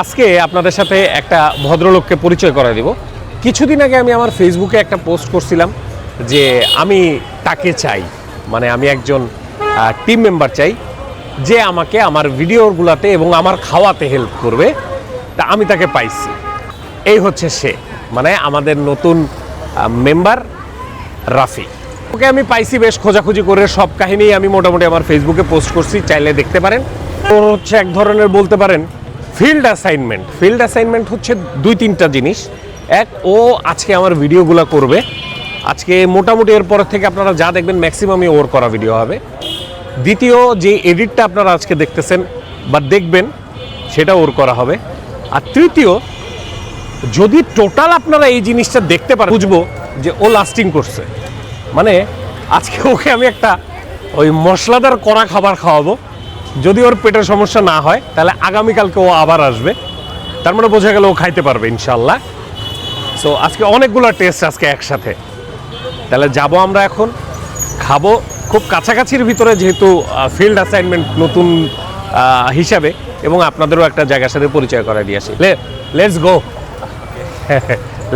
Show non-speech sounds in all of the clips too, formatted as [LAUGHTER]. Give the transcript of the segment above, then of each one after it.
আজকে আপনাদের সাথে একটা ভদ্রলোককে পরিচয় করে দিব। কিছুদিন আগে আমি আমার ফেসবুকে একটা পোস্ট করছিলাম যে আমি তাকে চাই মানে আমি একজন টিম মেম্বার চাই, যে আমাকে আমার ভিডিওগুলোতে এবং আমার খাওয়াতে হেল্প করবে। তা আমি তাকে পাইছি। এই হচ্ছে সে মানে আমাদের নতুন মেম্বার রাফি। ওকে আমি পাইছি বেশ খোঁজাখুঁজি করে, সব কাহিনী আমি মোটামুটি আমার ফেসবুকে পোস্ট করছি, চাইলে দেখতে পারেন। ও হচ্ছে এক ধরনের বলতে পারেন ফিল্ড অ্যাসাইনমেন্ট ফিল্ড অ্যাসাইনমেন্ট হচ্ছে দুই তিনটা জিনিস। এক, ও আজকে আমার ভিডিওগুলো করবে। আজকে মোটামুটি এরপর থেকে আপনারা যা দেখবেন ম্যাক্সিমামই ওর করা ভিডিও হবে। দ্বিতীয়, যে এডিটটা আপনারা আজকে দেখতেছেন বা দেখবেন, সেটা ওর করা হবে। আর তৃতীয়, যদি টোটাল আপনারা এই জিনিসটা দেখতে পারেন, বুঝব যে ও লাস্টিং করছে। মানে আজকে ওকে আমি একটা ওই মশলাদার কড়া খাবার খাওয়াবো। যদি ওর পেটের সমস্যা না হয়, তাহলে আগামীকালকে ও আবার আসবে। তার মানে বোঝা গেল ও খাইতে পারবে ইনশাল্লাহ সো আজকে অনেকগুলো টেস্ট আজকে একসাথে। তাহলে যাব আমরা এখন। খাব খুব কাছাকাছির ভিতরে যেহেতু ফিল্ড অ্যাসাইনমেন্ট নতুন হিসাবে এবং আপনাদেরও একটা জায়গার সাথে পরিচয় করে দিয়ে আসি। লেটস গো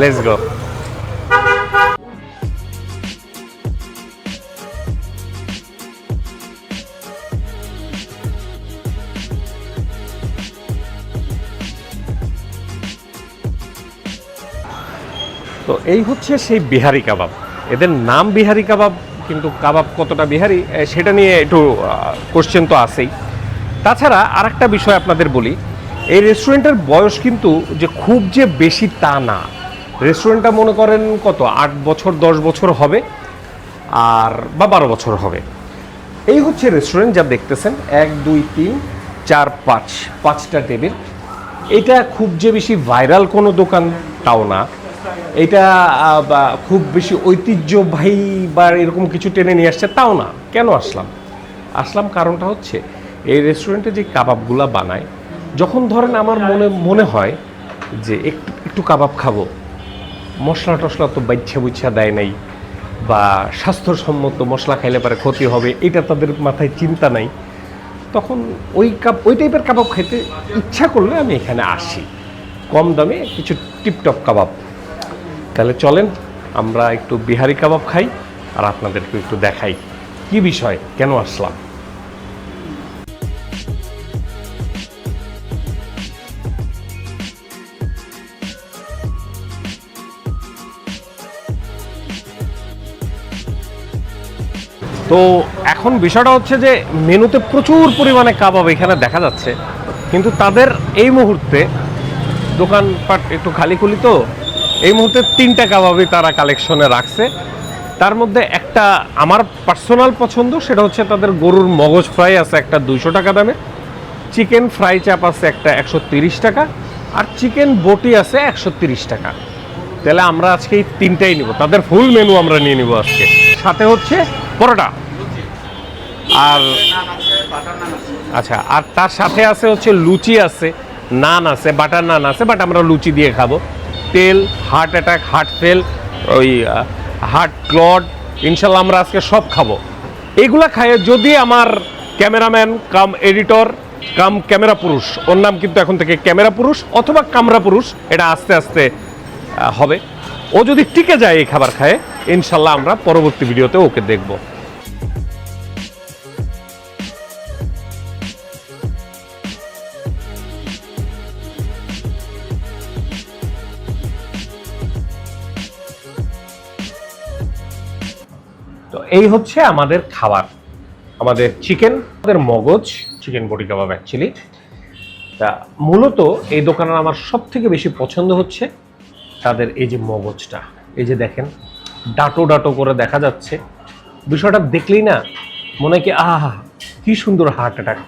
লেটস গো তো এই হচ্ছে সেই বিহারি কাবাব। এদের নাম বিহারি কাবাব, কিন্তু কাবাব কতটা বিহারি সেটা নিয়ে একটু কোশ্চেন তো আছেই। তাছাড়া আর একটা বিষয় আপনাদের বলি, এই রেস্টুরেন্টের বয়স কিন্তু যে খুব যে বেশি তা না। রেস্টুরেন্টটা মনে করেন কত? আট বছর, দশ বছর হবে, আর, বা বারো বছর হবে। এই হচ্ছে রেস্টুরেন্ট যা দেখতেছেন, এক, দুই, তিন, চার, পাঁচ, পাঁচটা টেবিল এটা খুব যে বেশি ভাইরাল কোনো দোকান তাও না। এটা খুব বেশি ঐতিহ্যবাহী বা এরকম কিছু টেনে নিয়ে আসছে, তাও না। কেন আসলাম? আসলাম কারণটা হচ্ছে, এই রেস্টুরেন্টে যে কাবাবগুলা বানায়, যখন ধরেন আমার মনে মনে হয় যে একটু একটু কাবাব খাব, মশলা টশলা তো বাচ্চা বুচ্ছা দেয় নাই, বা স্বাস্থ্যসম্মত মশলা খাইলে পারে ক্ষতি হবে, এটা তাদের মাথায় চিন্তা নাই, তখন ওই কাপ ওই টাইপের কাবাব খেতে ইচ্ছা করলে আমি এখানে আসি। কম দামে কিছু টিপটপ কাবাব। তাহলে চলেন, আমরা একটু বিহারি কাবাব খাই আর আপনাদেরকে একটু দেখাই। কি বিষয়? কেন আসলাম? তো এখন বিষয়টা হচ্ছে যে, মেনুতে প্রচুর পরিমাণে কাবাব এখানে দেখা যাচ্ছে, কিন্তু তাদের এই মুহূর্তে দোকানপাট একটু খালি খুলি তো এই মুহূর্তে তিনটা কাবাবই তারা কালেকশনে রাখছে। তার মধ্যে একটা আমার পার্সোনাল পছন্দ, সেটা হচ্ছে তাদের গরুর মগজ ফ্রাই আছে একটা দুইশো টাকা দামে চিকেন ফ্রাই চাপ আছে একটা একশো তিরিশ টাকা, আর চিকেন বটি আছে একশো তিরিশ টাকা। তাহলে আমরা আজকে এই তিনটাই নিব। তাদের ফুল মেনু আমরা নিয়ে নিব আজকে। সাথে হচ্ছে পরোটা। আর আচ্ছা আর তার সাথে আছে হচ্ছে লুচি আছে, নান আছে, বাটার নান আছে, বাট আমরা লুচি দিয়ে খাব। তেল হার্ট অ্যাটাক হার্ট ফেল ওই হার্ট ক্লড ইনশাল্লাহ আমরা আজকে সব খাব। এইগুলা খাইয়ে যদি আমার cameraman cum editor, cum camera পুরুষ, ওর নাম কিন্তু এখন থেকে ক্যামেরা পুরুষ অথবা কামরা পুরুষ, এটা আস্তে আস্তে হবে। ও যদি টিকে যায় এই খাবার খায়, ইনশাল্লাহ আমরা পরবর্তী ভিডিওতে ওকে দেখব। এই হচ্ছে আমাদের খাবার। আমাদের চিকেন আমাদের মগজ চিকেন বডি কাবাব অ্যাকচুয়ালি তা মূলত এই দোকানের আমার সব থেকে বেশি পছন্দ হচ্ছে তাদের এই যে মগজটা। এই যে দেখেন, ডাটো ডাটো করে দেখা যাচ্ছে। বিষয়টা দেখলেই না মনে হয় কি, আহা, কি সুন্দর হার্ট অ্যাটাক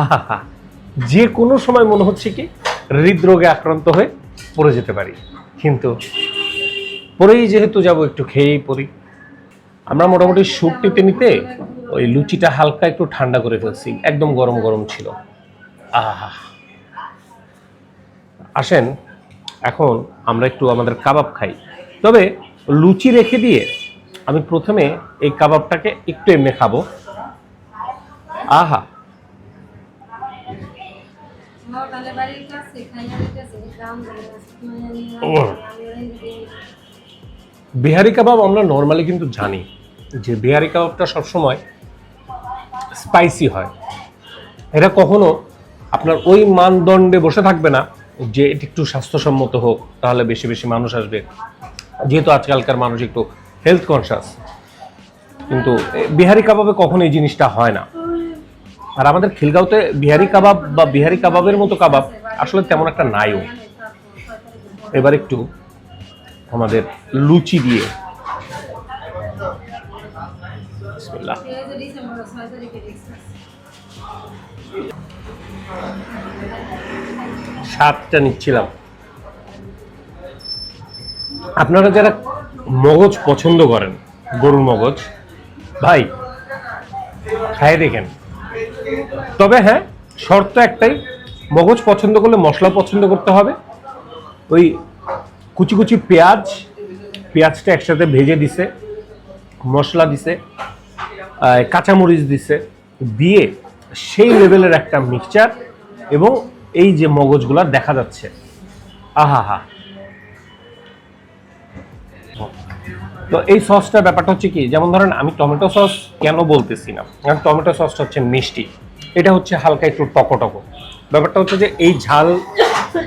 আহা, যে কোনো সময় মনে হচ্ছে কি, হৃদরোগে আক্রান্ত হয়ে পড়ে যেতে পারি। কিন্তু পরেই যেহেতু যাব একটু খেয়েই পড়ি। আমরা মোটামুটি স্যুপ নিতে নিতে ওই লুচিটা হালকা একটু ঠান্ডা করে ফেলছি একদম গরম গরম ছিল। আহা। আসেন এখন আমরা একটু আমাদের কাবাব খাই। তবে লুচি রেখে দিয়ে আমি প্রথমে এই কাবাবটাকে একটু এমনি খাব। আহা। ধরে ও। বিহারি কাবাব আমরা নর্মালি কিন্তু জানি যে বিহারি কাবাবটা সবসময় স্পাইসি হয়। এটা কখনো আপনার ওই মানদণ্ডে বসে থাকবে না যে এটি একটু স্বাস্থ্যসম্মত হোক, তাহলে বেশি বেশি মানুষ আসবে। যেহেতু আজকালকার মানুষ একটু হেলথ কনসাস কিন্তু বিহারি কাবাবে কখনো এই জিনিসটা হয় না। আর আমাদের খিলগাঁওতে বিহারি কাবাব বা বিহারি কাবাবের মতো কাবাব আসলে তেমন একটা নাইও। এবার একটু আমাদের লুচি দিয়ে। স্বাদটা নিচ্ছিলাম। আপনারা যারা মগজ পছন্দ করেন, গরুর মগজ, ভাই খাই দেখেন। তবে হ্যাঁ শর্ত একটাই, মগজ পছন্দ করলে মশলা পছন্দ করতে হবে। ওই কুচি কুচি পেঁয়াজ, পেঁয়াজটা একসাথে ভেজে দিছে, মশলা দিছে কাঁচামরিচ দিছে, দিয়ে সেই লেভেলের একটা মিক্সচার এবং এই যে মগজগুলা দেখা যাচ্ছে। আহা হা। তো এই সসটার ব্যাপারটা হচ্ছে কি, যেমন ধরেন আমি টমেটো সস কেন বলতেছি না? কারণ টমেটো সসটা হচ্ছে মিষ্টি। এটা হচ্ছে হালকা একটু টকো টকো ব্যাপারটা হচ্ছে যে এই ঝাল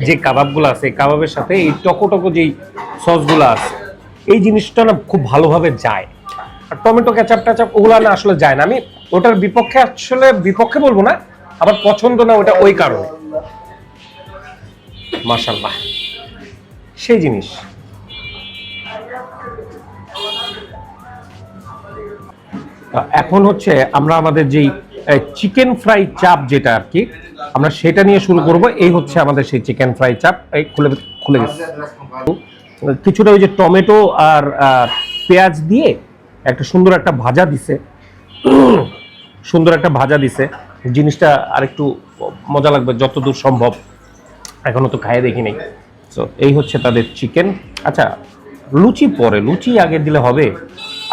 যে কাবাবগুলো আছে কাবাবের সাথে এই টকো টকো যেই সসগুলো আছে, এই জিনিসটা না খুব ভালোভাবে যায়। আর টমেটো ক্যাচাপ ট্যাচাপ ওগুলো না আসলে যায় না। আমি ওটার বিপক্ষে আসলে বিপক্ষে বলব না আবার পছন্দ না ওটা ওই কারণে। মার্শাল্লাহ সেই জিনিস। এখন হচ্ছে আমরা আমাদের যেই চিকেন ফ্রাই চাপ যেটা আর কি আমরা সেটা নিয়ে শুরু করব। এই হচ্ছে আমাদের সেই চিকেন ফ্রাই চাপ। এই খুলে খুলে গেছে কিছুটা ওই যে টমেটো আর পেঁয়াজ দিয়ে একটা সুন্দর একটা ভাজা দিছে। সুন্দর একটা ভাজা দিছে। জিনিসটা আরেকটু মজা লাগবে, যতদূর সম্ভব। এখনও তো খাইয়ে দেখি নাই। তো এই হচ্ছে তাদের চিকেন। আচ্ছা লুচি পরে, লুচি আগে দিলে হবে,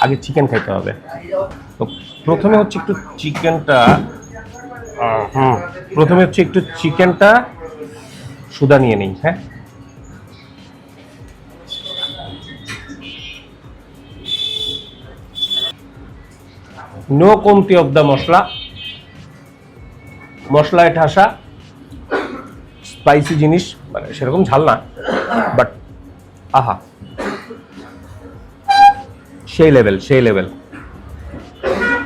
আগে চিকেন খাইতে হবে। তো প্রথমে হচ্ছে একটু চিকেনটা প্রথমে হচ্ছে একটু চিকেনটা সুদা নিয়ে নেই হ্যাঁ? নো কমতি অফ দ্য মশলা। মশলায় ঠাসা স্পাইসি জিনিস মানে সেরকম ঝাল না বাট আহা। সেই লেভেল সেই লেভেল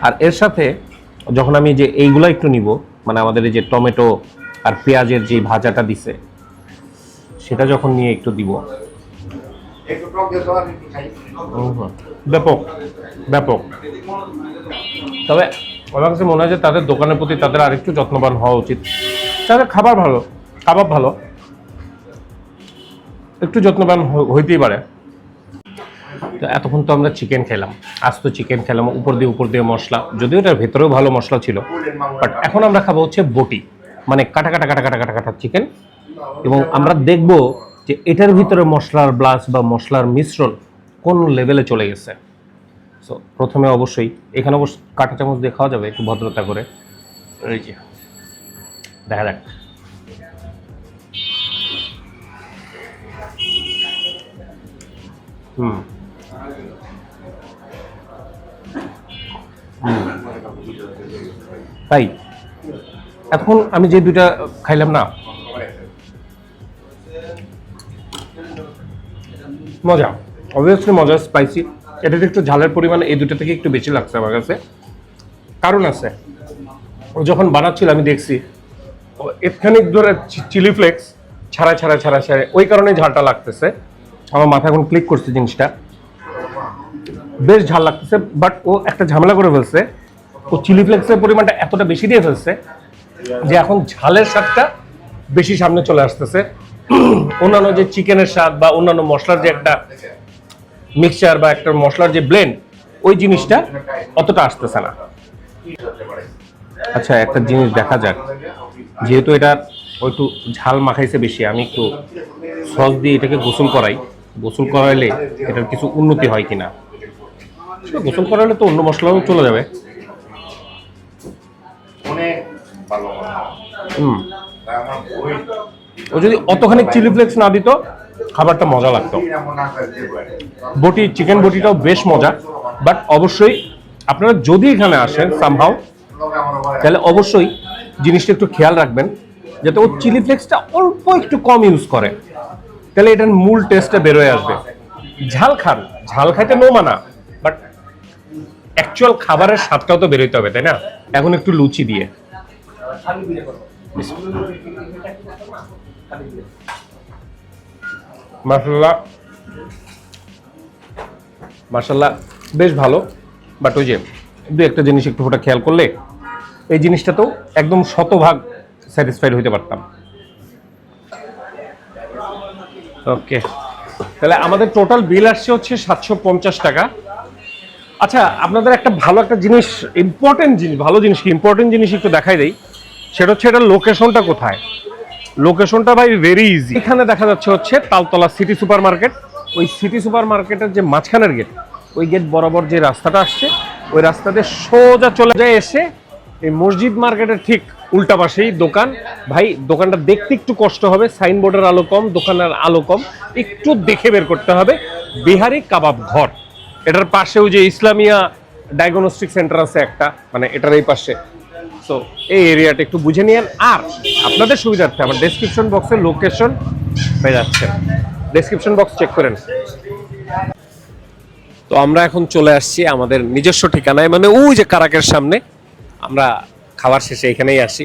আর এর সাথে যখন আমি যে এইগুলো একটু নিব মানে আমাদের এই যে টমেটো আর পেঁয়াজের যে ভাজাটা দিছে, সেটা যখন নিয়ে একটু দিব। ব্যাপক ব্যাপক। তবে আমার কাছে মনে হয় যে তাদের দোকানের প্রতি তাদের আরেকটু যত্নবান হওয়া উচিত। তাদের খাবার ভালো, কাবাব ভালো। একটু যত্নবান হইতেই পারে। তো এতক্ষণ তো আমরা চিকেন খেলাম। আজ তো চিকেন খেলাম, উপর দিয়ে উপর দিয়ে মশলা। যদিও এটার ভেতরেও ভালো মশলা ছিল বাট এখন আমরা খাব হচ্ছে বটি মানে কাটা কাটা কাটা কাটা কাটা কাটা চিকেন এবং আমরা দেখব যে এটার ভিতরে মশলার ব্লাস বা মশলার মিশ্রণ কোন লেভেলে চলে গেছে। সো প্রথমে অবশ্যই, এখানে অবশ্য কাঁটা চামচ দিয়ে খাওয়া যাবে, একটু ভদ্রতা করে। এই যে, দেখা যাক। হুম। তাই? এখন আমি যে দুইটা খাইলাম না, মজা। অবভিয়াসলি মজা স্পাইসি এটাতে একটু ঝালের পরিমাণ এই দুটো থেকে একটু বেশি লাগছে আমার কাছে। কারণ আছে, ও যখন বানাচ্ছিল আমি দেখছি, ও এখানিক ধরে চিলি ফ্লেক্স ছাড়া ছাড়া ছাড়া ছাড়া ওই কারণে ঝালটা লাগতেছে। আমার মাথা এখন ক্লিক করছে জিনিসটা। বেশ ঝাল লাগতেছে বাট ও একটা ঝামেলা করে ফেলছে। ও চিলি ফ্লেক্সের পরিমাণটা এতটা বেশি দিয়ে ফেলছে যে এখন ঝালের স্বাদটা বেশি সামনে চলে আসতেছে। [CLEARS THROAT] অন্যান্য যে চিকেনের স্বাদ বা অন্যান্য মশলার যে একটা মিক্সচার বা একটা মশলার যে ব্লেন্ড ওই জিনিসটা অতটা আসতেছে না। আচ্ছা একটা জিনিস দেখা যাক। যেহেতু এটা একটু ঝাল মাখাইছে বেশি, আমি একটু সস দিয়ে এটাকে গোসল করাই। গোসল করাইলে এটার কিছু উন্নতি হয় কিনা। আসলে গোসল করাইলে তো অন্য মশলাও চলে যাবে। হুম। ও যদি অতখানি চিলি ফ্লেক্স না দিত খাবারটা মজা লাগতো। বটি চিকেন বটিটাও বেশ মজা। বাট অবশ্যই আপনারা যদি এখানে আসেন সামহাও তাহলে অবশ্যই জিনিসটা একটু খেয়াল রাখবেন যাতে ও চিলি ফ্লেক্সটা অল্প একটু কম ইউজ করে। তাহলে এটার মূল টেস্টটা বেরোয় আসবে। ঝাল খান। ঝাল খাইতে নো মানা। অ্যাকচুয়াল খাবারের স্বাদটাও তো বেরোতে হবে, তাই না? এখন একটু লুচি দিয়ে। মাসাল্লাহ বেশ ভালো। বাট ওই যে, দু একটা জিনিস একটু ওটা খেয়াল করলে, এই জিনিসটাতেও একদম শতভাগ স্যাটিসফাইড হইতে পারতাম। ওকে তাহলে আমাদের টোটাল বিল আসছে হচ্ছে সাতশো পঞ্চাশ টাকা। আচ্ছা আপনাদের একটা ভালো একটা জিনিস ইম্পর্টেন্ট জিনিস, ভালো জিনিস কি? ইম্পর্টেন্ট জিনিস একটু দেখাই দেই। সেটা হচ্ছে এটার লোকেশনটা কোথায়? লোকেশনটা ভাই ভেরি ইজি এখানে দেখা যাচ্ছে হচ্ছে তালতলা সিটি সুপার মার্কেট ওই সিটি সুপার মার্কেটের যে মাঝখানের গেট ওই গেট বরাবর যে রাস্তাটা আসছে, ওই রাস্তাতে সোজা চলে যায় এসে এই মসজিদ মার্কেটের ঠিক উল্টা পাশেই দোকান। ভাই, দোকানটা দেখতে একটু কষ্ট হবে সাইনবোর্ডের আলো কম, দোকানের আলো কম। একটু দেখে বের করতে হবে। বিহারি কাবাব ঘর। এটার পাশেও যে ইসলামিয়া ডায়াগনস্টিক সেন্টার আছে একটা মানে এটার এই পাশে। সো এই এরিয়াটা একটু বুঝে নিয়েন। আর আপনাদের সুবিধার্থে আমার ডেসক্রিপশন বক্সের লোকেশন পেয়ে যাচ্ছে। ডেসক্রিপশন বক্স চেক করেন। তো আমরা এখন চলে আসছি আমাদের নিজস্ব ঠিকানায় মানে ওই যে কারাকের সামনে। আমরা খাবার শেষে এখানেই আসি।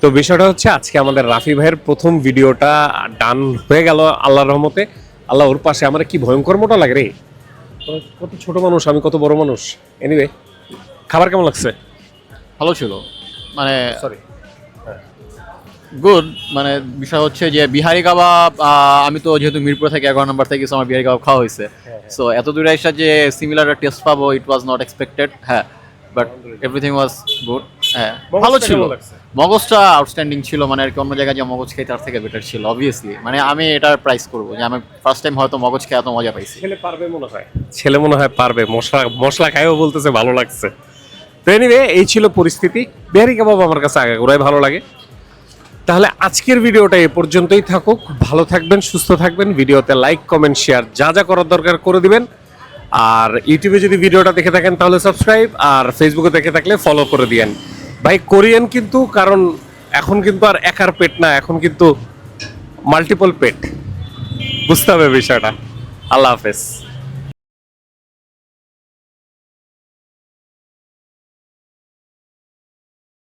তো বিষয়টা হচ্ছে, আজকে আমাদের রাফি ভাইয়ের প্রথম ভিডিওটা ডান হয়ে গেল আল্লাহর রহমতে। আল্লাহ ওর পাশে, আমার কি ভয়ঙ্কর মোটা লাগে রে? কত ছোট মানুষ আমি কত বড় মানুষ? এনিওয়ে খাবার কেমন লাগছে? ভালো ছিল। মানে সরি গুড মানে বিষয় হচ্ছে যে বিহারি কাবাব আমি তো যেহেতু মিরপুর থেকে এগারো নম্বর থেকে আমার বিহারি কাবাব খাওয়া হয়েছে। সো এত দূরে এসে যে সিমিলার টেস্ট পাবো ইট ওয়াজ নট এক্সপেক্টেড হ্যাঁ। বাট এভরিথিং ওয়াজ গুড হ্যাঁ ভালো মগজটা ছিল। মগজটা আউটস্ট্যান্ডিং ছিল মানে আর কি অন্য জায়গায় যে মগজ খেয়ে তার থেকে বেটার ছিল অবভিয়াসলি মানে আমি এটার প্রাইস করব যে আমি ফার্স্ট টাইম হয়তো মগজ খেয়ে এত মজা পাইছি। ছেলে পারবে মনে হয়। ছেলে মনে হয় পারবে মশলা মশলা খাইও বলতেছে ভালো লাগছে। তো এনিওয়ে এই ছিল পরিস্থিতি। বিহারি কাবাব আমার কাছে আগে ঘুরাই ভালো লাগে। তাহলে আজকের ভিডিওটা এ পর্যন্তই থাকুক। ভালো থাকবেন সুস্থ থাকবেন ভিডিওতে লাইক কমেন্ট শেয়ার যা যা করার দরকার করে দিবেন। আর ইউটিউবে যদি ভিডিওটা দেখে থাকেন তাহলে সাবস্ক্রাইব আর ফেসবুকে দেখে থাকলে ফলো করে দিয়েন। ভাই, কোরিয়ান কিন্তু, কারণ এখন কিন্তু আর একার পেট না, এখন কিন্তু মাল্টিপল পেট। বুঝতে হবে বিষয়টা। আল্লাহ হাফেজ।